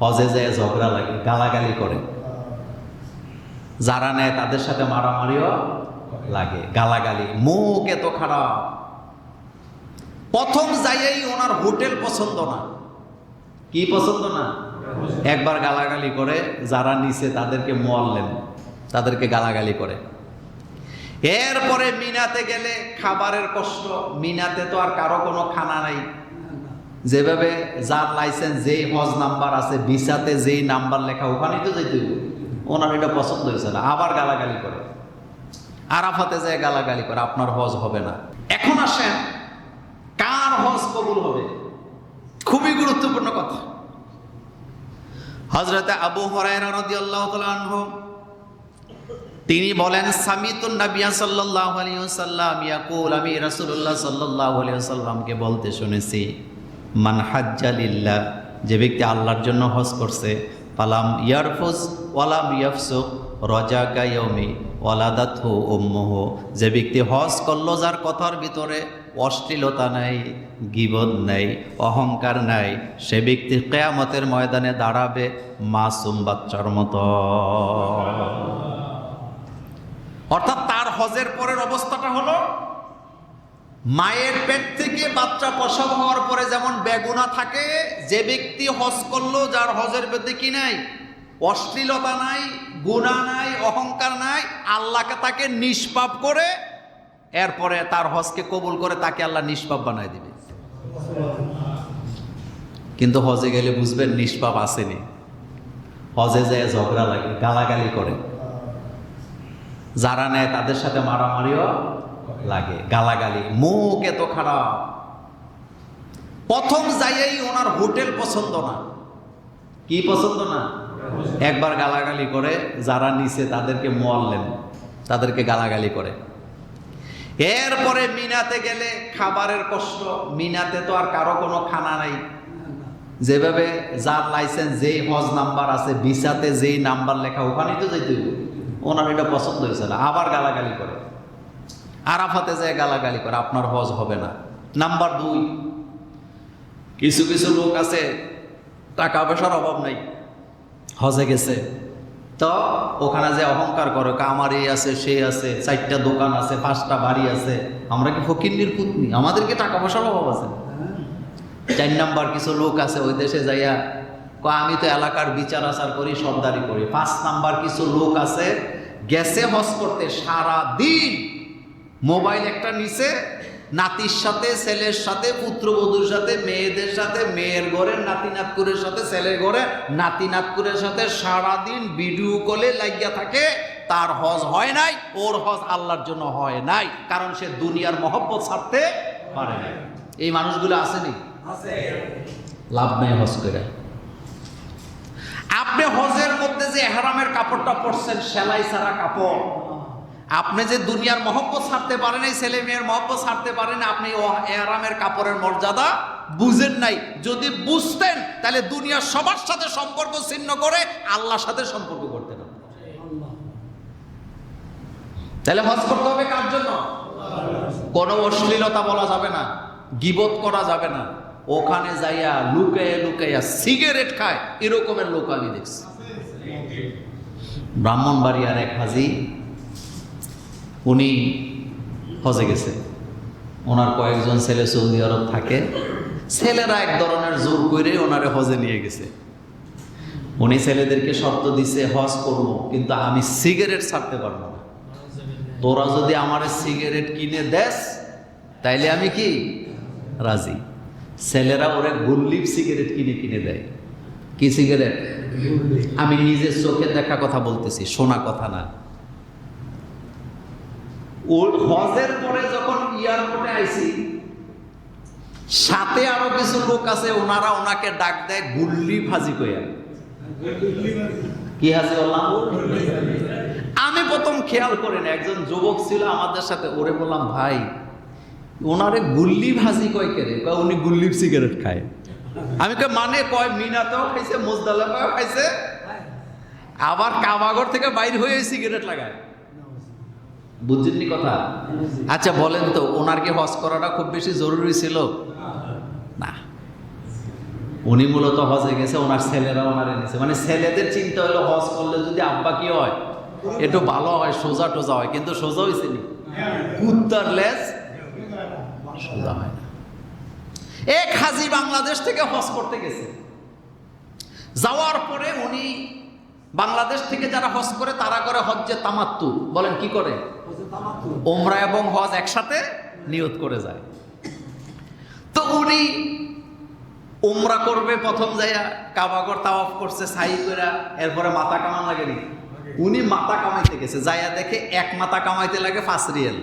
হজে যায় ঝগড়া লাগে, গালাগালি করে। যারা নেয় তাদের সাথে মারামারিও লাগে, গালাগালি। মুখ এত খারাপ। প্রথম যাইয়েই ওনার হোটেল পছন্দ না। কি পছন্দ না? একবার গালাগালি করে, যারা নিচে তাদেরকে মোয়াল্লেন, তাদেরকে গালাগালি করে। এরপরে মিনাতে গেলে খাবারের কষ্ট, মিনাতে তো আর কারও কোনো খানা নাই। যেভাবে যার লাইসেন্স যেই হজ নাম্বার আছে, ভিসাতে যেই নাম্বার লেখা, ওখানেই তো যেতে হবে। ওনার এটা পছন্দ হয়েছে না, আবার গালাগালি করে। আরাফাতে যায় গালাগালি করে, আপনার হজ হবে না। এখন আসেন, কার হজ কবুল হবে? খুবই গুরুত্বপূর্ণ কথা। হজরতে আবু হরাইরা তিনি বলেন, সামিতুন নাবিয়া সাল্লাল্লাহু আলাইহি ইয়াকুল, আমি রাসূলুল্লাহ সাল্লাল্লাহু আলাইহি ওয়াসাল্লামকে বলতে শুনেছি। মান হাজ্জা যে ব্যক্তি আল্লাহর জন্য হজ করছে পালাম ইয়ারফুজ ওয়ালাম ইয়াফসুক রজাকা ইয়াউমি ওয়ালাদাতহু উম্মুহু, যে ব্যক্তি হজ করল যার কথার ভিতরে অশ্লীলতা নাই, গিবদ নাই, অহংকার নাই, সে ব্যক্তি কেয়ামতের ময়দানে দাঁড়াবে মাসুম বাচ্চার মতো। অর্থাৎ তার হজের পরের অবস্থাটা হলো মায়ের পেট থেকে বাচ্চা প্রসব হওয়ার পরে যেমন বেগুনা থাকে, যে ব্যক্তি হজ করল যার হজের পেটে কি নাই? অশ্লীলতা নাই, গুণা নাই, অহংকার নাই, আল্লাহকে তাকে নিষ্পাপ করে, এরপরে তার হজকে কবুল করে তাকে আল্লাহ নিষ্পাপ বানায় দিবে। কিন্তু হজে গেলে বুঝবেন নিষ্পাপ আসেনি। হজে যায় ঝগড়া লাগে, গালাগালি করে। যারা নেয় তাদের সাথে মারামারিও লাগে, গালাগালি, মুখ এত খারাপ। প্রথম যাইয়েই ওনার হোটেল পছন্দ না। কি পছন্দ না? একবার গালাগালি করে, যারা নিচে তাদেরকে মোয়াল্লেন তাদেরকে গালাগালি করে। এরপরে মিনাতে গেলে খাবারের কষ্ট, মিনাতে তো আর কারও কোনো খানা নাই। যেভাবে যার লাইসেন্স, যেই হজ নাম্বার আছে, ভিসাতে যেই নাম্বার লেখা, ওখানেই তো যেতে ওনার এটা পছন্দ হয়েছে না, আবার গালাগালি করে। আরাফাতে যায় গালাগালি করে, আপনার হজ হবে না। নাম্বার দুই, কিছু কিছু লোক আছে, টাকা পয়সার অভাব নাই, হজে গেছে। তো ওখানে যে অহংকার করে আমার এই আছে সেই আছে, চারটা দোকান আছে, পাঁচটা বাড়ি আছে, আমরা কি ফকিন্নির পুতনি? আমাদেরকে টাকা পয়সার অভাব আছে। চার নাম্বার, কিছু লোক আছে ওই দেশে যাইয়া, ক, আমি তো এলাকার বিচার আচার করি সর্দারি করি। পাঁচ নাম্বার, কিছু লোক আছে, গেছে হজ করতে সারা দিন মোবাইল একটা নিচে নাতির সাথে ছেলের সাথে পুত্রবধূর সাথে মেয়েদের সাথে মেয়ের ঘরে নাতি নাতকুরের সাথে ছেলের ঘরে নাতি নাতকুরের সাথে সারাদিন ভিডিও কলে লাগিয়া থাকে তার হজ হয় নাই ওর হজ আল্লাহর জন্য হয় নাই কারণ সে দুনিয়ার মহব্বত ছাড়তে পারে নাই। এই মানুষগুলো আসেনি লাভ নাই হজ করে। আপনি হজের মধ্যে যে এহরামের কাপড়টা পরছেন সেলাই ছাড়া কাপড়। আপনি যে দুনিয়ার মহব্বত ছাড়তে পারেন, এই ছেলে মেয়ের মহব্বত ছাড়তে পারেন, আপনি ও এহরামের কাপড়ের মর্যাদা বুঝেন নাই। যদি বুঝতেন, তাহলে দুনিয়ার সবার সাথে সম্পর্ক ছিন্ন করে আল্লাহর সাথে সম্পর্ক করতেন আপনি। তাহলে হজ করতে হবে কার জন্য? কোনো অশ্লীলতা বলা যাবে না, গিবত করা যাবে না। ওখানে যাইয়া লুকাইয়া লুকাইয়া সিগারেট খায়, এরকমের লোক আমি দেখছি। ব্রাহ্মণবাড়িয়ার এক হাজি উনি হজে গেছে। ওনার কয়েকজন ছেলে সৌদি আরব থাকে। ছেলেরা এক ধরনের জোর করে ওনারে হজে নিয়ে গেছে। উনি ছেলেদেরকে শর্ত দিছে, হজ করব, কিন্তু আমি সিগারেট ছাড়তে পারব না। তোরা যদি আমার সিগারেট কিনে দেস, তাইলে আমি কি? রাজি। ছেলেরা ওরা গুল্লিপ সিগারেট কিনে কিনে দেয়। কি সিগারেট? আমি নিজের চোখে দেখা কথা বলতেছি, শোনা কথা না। ওর হজের পরে যখন এয়ারপোর্টে আইছি, সাথে আরও কিছু লোক আছে, ওনারা ওনাকে ডাক দেয়, গুল্লি ভাজি কইয়া। কি হাজি বললাম আমি প্রথম খেয়াল করি একজন যুবক ছিল আমাদের সাথে, ওরে বললাম, ভাই, ওনারে গুল্লি ভাজি কয় কেরে কয়, উনি গুল্লির সিগারেট খায়। আমি কয় মানে কয়, মিনাতেও খাইছে মোজদালাতেও খাইছে, আবার কাবাগর থেকে বাইর হয়ে সিগারেট লাগায়। বুঝছেননি কথা? আচ্ছা বলেন তো ওনার কি হজ করাটা খুব বেশি জরুরি ছিল? না। উনি মূলত হজে গেছে ওনার ছেলেরা ওনার নিছে। মানে ছেলেদের চিন্তা হলো হজ করলে যদি আব্বা কি হয় একটু ভালো হয় সোজা টোজা হয় কিন্তু সোজা হয়েছে নি? কুত্তার লেজ সোজা হয় না। এক হাজি বাংলাদেশ থেকে হজ করতে গেছে। যাওয়ার পরে উনি বাংলাদেশ থেকে যারা হজ করে তারা করে হজ্জে তামাত্তু। বলেন কি করে? ওমরা এবং হজ একসাথে নিয়ত করে যায়। তো উনি উমরা করবে প্রথম যাইয়া কাবাগর তাওয়াফ করছে, সাই কইরা এরপরে মাথা কামান লাগেনি উনি মাথা কামাইতে গেছে, যাইয়া দেখে এক মাথা কামাইতে লাগে পাঁচ রিয়েল।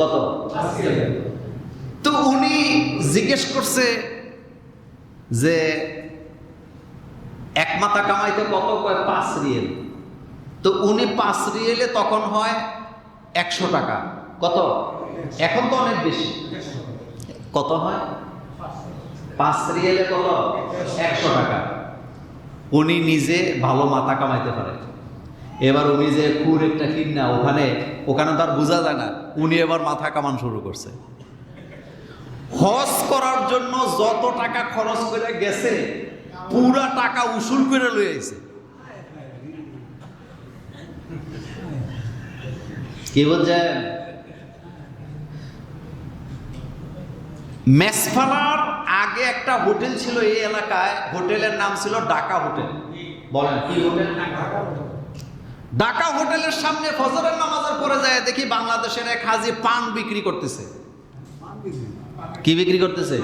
কত? তো উনি জিজ্ঞেস করছে যে, এক মাথা কামাইতে কত কয়? পাঁচ রিয়েল। তো উনি পাঁচ রিয়েলে তখন হয় একশো টাকা। কত? এখন তো অনেক বেশি। কত হয়? পাঁচ রিয়েলে কত? একশো টাকা। উনি নিজে ভালো মাথা কামাইতে পারে। এবার উনি যে কুর একটা কিনা ওখানে ওখানে তার বোঝা যায় না, উনি এবার মাথা কামান শুরু করছে। হজ করার জন্য যত টাকা খরচ করে গেছে, পুরা টাকা উসুল করে লয়ে আইছে কি বলছেন মেসফালার আগে একটা হোটেল ছিল এই এলাকায় হোটেলের নাম ছিল ডাকা হোটেল। বলেন কি হোটেল? ঢাকা হোটেলের সামনে ফজরের নামাজের পরে যায় দেখি বাংলাদেশের এক হাজি পান বিক্রি করতেছে। কি বিক্রি করতেছে?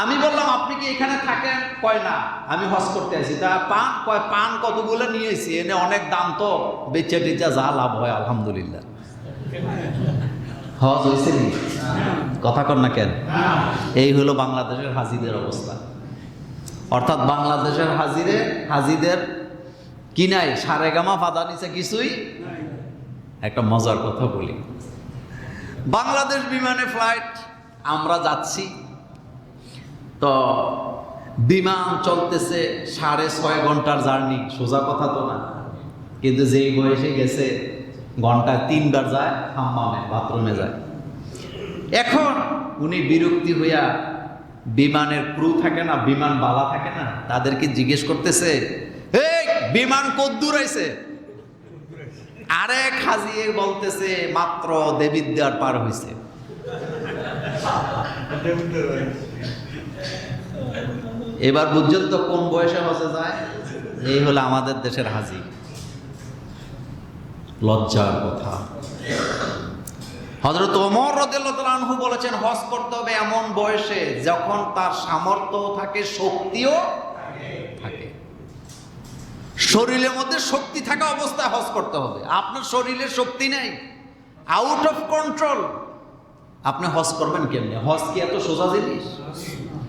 আমি বললাম, আপনি কি এখানে থাকেন? কয়, না, আমি হজ করতে আছি তা পান, কয়, পান কতগুলো নিয়েছি? এনে অনেক দাম তো। বেচে টেচা যা লাভ হয়, আলহামদুলিল্লাহ। হজ হয়েছে নি কথা কর না কেন? এই হলো বাংলাদেশের হাজিদের অবস্থা। অর্থাৎ বাংলাদেশের হাজিরে, হাজিদের কি নাই? সারে গামা ফাদা নিচে কিছুই একটা মজার কথা বলি। বাংলাদেশ বিমানে ফ্লাইট আমরা যাচ্ছি। তো বিমান চলতেছে সাড়ে ছয় ঘণ্টার জার্নি, সোজা কথা তো না। কিন্তু যেই বয়সে গেছে, ঘন্টায় তিনবার যায়, হাম্মামে, বাথরুমে যায়। এখন উনি বিরক্তি হইয়া বিমানের ক্রু থাকে না, বিমান বালা থাকে না, তাদেরকে জিজ্ঞেস করতেছে, এই, বিমান কদ্দূর আইছে আরেক হাজিয়ে বলতেছে, মাত্র দেবিদ্যার পার হইছে। এবার বুঝছেন তো কোন বয়সে হসে যায়? এই হলো আমাদের দেশের হাজি। লজ্জার কথা। হজরত ওমর রদেল্লাহু বলেছেন, হজ করতে হবে এমন বয়সে যখন তার সামর্থ্য থাকে, শক্তিও থাকে। শরীরের মধ্যে শক্তি থাকা অবস্থায় হজ করতে হবে। আপনার শরীরে শক্তি নেই আউট অফ কন্ট্রোল আপনি হজ করবেন কেমনে? হজ কি এত সোজা জিনিস?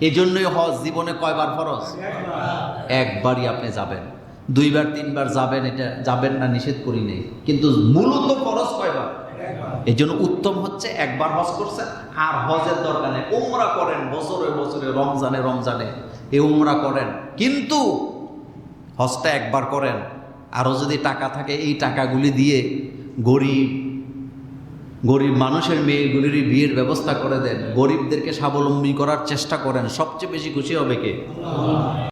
এই জন্যই হজ জীবনে কয়বার ফরজ? একবারই আপনি যাবেন। দুইবার, তিনবার যাবেন, এটা যাবেন না, নিষেধ করি নেই। কিন্তু মূলত ফরজ কয়বার? এই জন্য উত্তম হচ্ছে একবার হজ করছেন, আর হজের দরকার নেই। উমরা করেন বছরে বছরে, রমজানে রমজানে। এই উমরা করেন। কিন্তু হজটা একবার করেন। আরও যদি টাকা থাকে, এই টাকাগুলি দিয়ে গরিব গরিব মানুষের মেয়েগুলির বিয়ের ব্যবস্থা করে দেন। গরিবদেরকে স্বাবলম্বী করার চেষ্টা করেন। সবচেয়ে বেশি খুশি হবে কে?